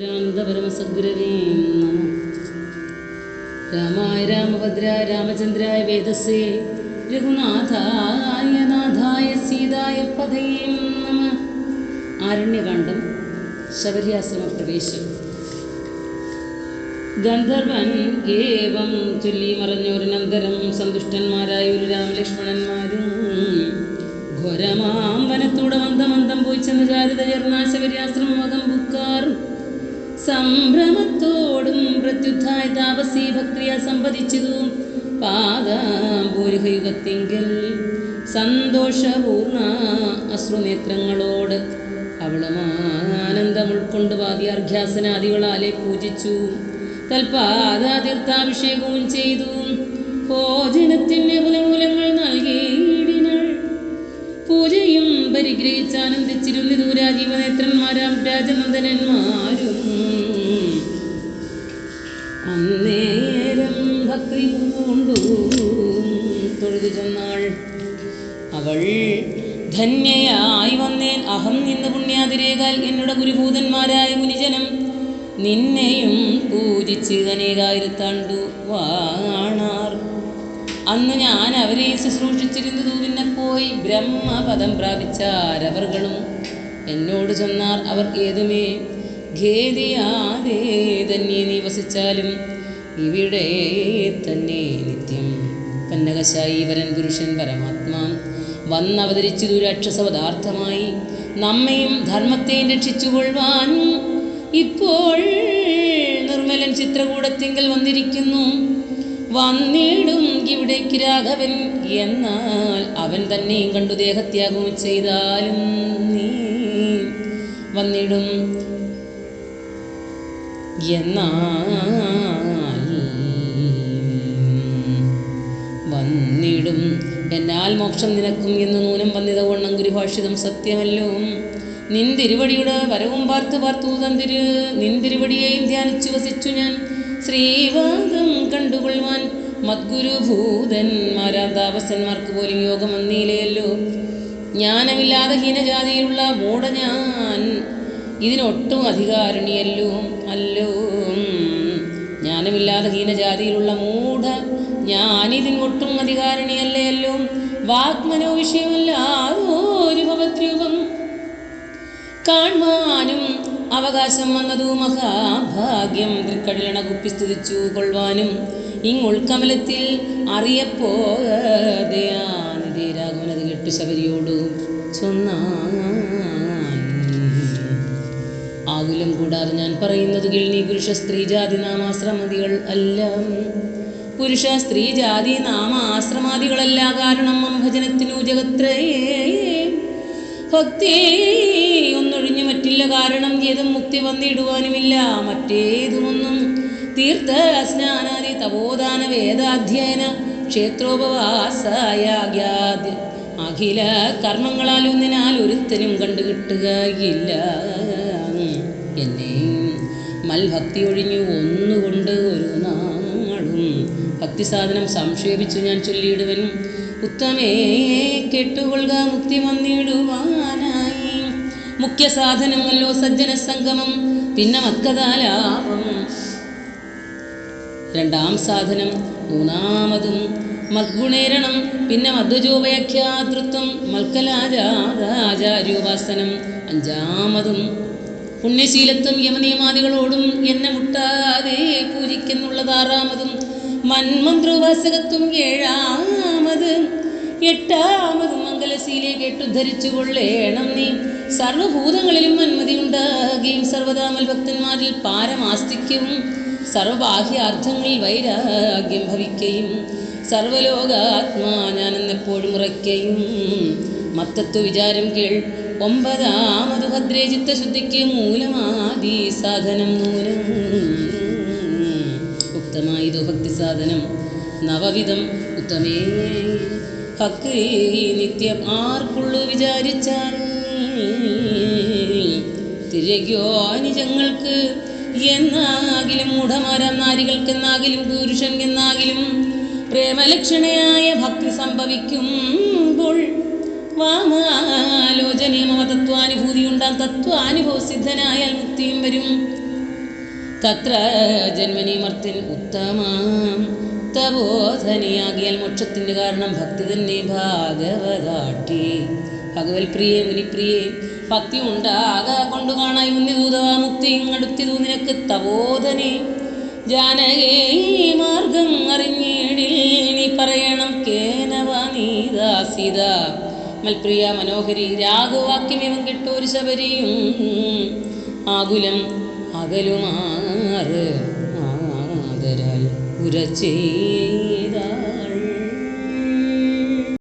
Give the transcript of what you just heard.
രാമദപരമസദ്ഗുരവേ നമ. രാമായ രാമഭദ്രായ രാമചന്ദ്രായ വേദസേ രഘുനാഥായ നാഥായ സീതായ പതയേ നമ. ആരണ്യകാന്ഡം ശബരിയാശ്രമ പ്രവേശം. ഗന്ധർവൻ ഏവം ചൊല്ലി മറഞ്ഞോരനന്തരം സന്തുഷ്ടന്മാരായ ഒരു രാമലക്ഷ്മണന്മാരും ഘോരമാം വനത്തൂടെ മന്ദമന്ദം പോയി ചെന്ന് ജാരിതയർന്ന ശബരിയാശ്രമം അകം ബുക്കാർ സംഭ്രമത്തോടും പ്രത്യുദ്ധായ താപസി ഭക്രിയ സംവദിച്ചതു പാദാംബൂരുഹയുഗത്തിങ്കൽ സന്തോഷപൂർണ അശ്രുനേത്രങ്ങളോട് അവളും ആനന്ദം ഉൾക്കൊണ്ട് വാദ്യാർഘ്യാസനാദികളാലെ പൂജിച്ചു. തൽപാദാതീർത്ഥാഭിഷേകവും ചെയ്തു. ഭോജനത്തിന് ഫലമൂലങ്ങൾ നൽകിയിടിനൾ പൂജയും പരിഗ്രഹിച്ച് ആനന്ദിച്ചിരുന്നിതു രാജീവനേത്രന്മാരാം രാജനന്ദനന്മാരും അന്നേരം ഭക്തി പൂണ്ടു തൊഴുതു ചെന്നാൾ. അവൾ ധന്യയായി വന്നേൻ. അഹം നിന്ന് പുണ്യാതിരേകാൽ എന്നുടെ ഗുരുഭൂതന്മാരായ മുനിജനം നിന്നെയും പൂജിച്ച് അനേകായിരത്താണ്ടു വാണാർ. അന്ന് ഞാൻ അവരെ ശുശ്രൂഷിച്ചിരുന്നതു പിന്നെ പോയി ബ്രഹ്മപദം പ്രാപിച്ചാരവർകളും എന്നോട് ചെന്നാർ അവർ ഏതുമേ ഖേദിയാതെ തന്നെ നീ വസിച്ചാലും ഇവിടെ തന്നെ നിത്യം. പന്നകശായി വരൻ പുരുഷൻ പരമാത്മാ. വന്നവതരിച്ചു രാക്ഷസപദാർത്ഥമായി നമ്മയും ധർമ്മത്തെയും രക്ഷിച്ചുകൊള്ളുവാൻ ഇപ്പോൾ നിർമ്മലൻ ചിത്രകൂടത്തിങ്കൽ വന്നിരിക്കുന്നു. വന്നിടും ഇവിടേക്ക് രാഘവൻ. എന്നാൽ അവൻ തന്നെയും കണ്ടു ദേഹത്യാഗവും ചെയ്താലും നീ വന്നിടും. എന്നാൽ വന്നിടും എന്നാൽ മോക്ഷം നിനക്കും എന്ന് നൂനം വന്നിത വണ്ണം ഗുരുഭാഷിതം സത്യമല്ലോ. നിന്തിരുവടിയുടെ വരവും പാർത്തു പാർത്തു തന്തിരു നിന്തിരുവടിയെയും ധ്യാനിച്ചു വസിച്ചു ഞാൻ. ശ്രീവാദം കണ്ടുകൊള്ളുവാൻ മദ്ഗുരുഭൂതന്മാരാ താപസന്മാർക്ക് പോലും യോഗം വന്നീലയല്ലോ. ജ്ഞാനമില്ലാതെ ഹീനജാതിയിലുള്ള മൂട ഞാൻ. ഇതിനൊട്ടും അധികാരണിയല്ലോ. അല്ലോ. ജ്ഞാനമില്ലാതെ ഹീനജാതിയിലുള്ള മൂഢ ഞാനിതിനൊട്ടും അധികാരണിയല്ലയല്ലോ വാഗ്മനോ വിഷയമല്ല കാണുവാനും അവകാശം വന്നതു മഹാഭാഗ്യം. തൃക്കടലിണ കുപ്പി സ്തുതിച്ചു കൊള്ളുവാനും ഇങ്ങുൾക്കമലത്തിൽ അറിയപ്പോകതയാനിധി രാഘവനത് കെട്ടു ശബരിയോടു ചൊന്നാൻ ആകുലം കൂടാതെ ഞാൻ പറയുന്നത് കേൾനി പുരുഷ സ്ത്രീ ജാതി നാമാശ്രമതികൾ അല്ല. പുരുഷ സ്ത്രീ ജാതി നാമാശ്രമാദികളല്ല. കാരണം ഭജനത്തിനു ജഗത്രയേ ഭക്തി ഒന്നൊഴിഞ്ഞു മറ്റില്ല. കാരണം ഏതും മുക്തി വന്നിടുവാനുമില്ല. മറ്റേതുമൊന്നും തീർത്ഥ സ്നാനാദി തപോദാന വേദാധ്യയന ക്ഷേത്രോപവാസായാഗ്യാദി. അഖില കർമ്മങ്ങളാൽ ഒന്നിനാൽ ഒരുത്തനും കണ്ടുകിട്ടുകയില്ല. എന്നെയും മൽഭക്തി ഒഴിഞ്ഞു ഒന്നുകൊണ്ട് ഒരു നാളും ഭക്തി സാധനം സംക്ഷേപിച്ചു ഞാൻ ചൊല്ലിയിടുവൻ. ഉത്തമേ കെട്ടുകൊള്ളുക മുക്തി വന്നിടുവാനായി. മുഖ്യ സാധനമല്ലോ സജ്ജന സംഗമം പിന്നെ മക്കതാലാപം രണ്ടാം സാധനം മൂന്നാമതും മദ്ഗുണേരണം പിന്നെ മധ്വജോപയഖ്യാതൃത്വം മൽക്കലാചാര്യോപാസനം അഞ്ചാമതും പുണ്യശീലത്വം യമനിയമാദികളോടും എന്നെ മുട്ടാതെ പൂജിക്കുന്നുള്ളത് ആറാമതും മന്മന്ത്രോപാസകത്വം ഏഴാമത്. എട്ടാമതും മംഗലശീലെ കേട്ടുദ്ധരിച്ചു കൊള്ളേണം നീ. സർവഭൂതങ്ങളിലും മന്മതി ഉണ്ടാകുകയും സർവതാമൽ ഭക്തന്മാരിൽ പാരമാസ്തിക്യവും സർവബാഹ്യാർത്ഥങ്ങളിൽ വൈരാഗ്യം ഭവിക്കുകയും സർവലോകാത്മാ ഞാനെന്നെപ്പോഴും ഉറയ്ക്കയും മത്തത്വ വിചാരം കേൾ. ഒമ്പതാമതു ഭദ്രേ ചിത്തശുദ്ധിക്ക് മൂലമാദി സാധനം മൂലം. ഉക്തമായതു ഭക്തി സാധനം. നവവിധം ഉത്തമേ. നിത്യം ആർക്കുള്ളു വിചാരിച്ചാൽ? തിരകോ അനുജങ്ങൾക്ക് എന്നാകിലും മൂഢമാരാം നാരികൾക്കെന്നാകിലും പുരുഷൻ എന്നാകിലും പ്രേമലക്ഷണയായ ഭക്തി സംഭവിക്കുമ്പോൾ വാമാലോചനീയമ തത്വാനുഭൂതി ഉണ്ടാം തത്വാനുഭൂതിയുണ്ടാം തത്വാനുഭവസിദ്ധനായാൽ മുക്തിയും വരും. തത്ര ജന്മനി മർത്തിൻ ഉത്തമാം. തബോധനിയാകിയാൽ മോക്ഷത്തിന്റെ കാരണം ഭക്തി തന്നെ ഭാഗവതാട്ടി. ഭഗവത് പ്രിയേ മുനിപ്രിയെ ഭക്തി ഉണ്ടാക കൊണ്ടു കാണായി ഉന്നിതൂത മുക്തി അടുത്തിതു നിനക്ക് തബോധനെ ജാനകേ മാർഗം അറിഞ്ഞിടിൽ നീ പറയണം കേനവാ നീദാസിത മൽപ്രിയ മനോഹരി രാഘവാക്യമേവം കിട്ടൂരി ശബരിയും ആകുലം അകലുമാറ് ആദരാൽ ഉരച്ചേരാ.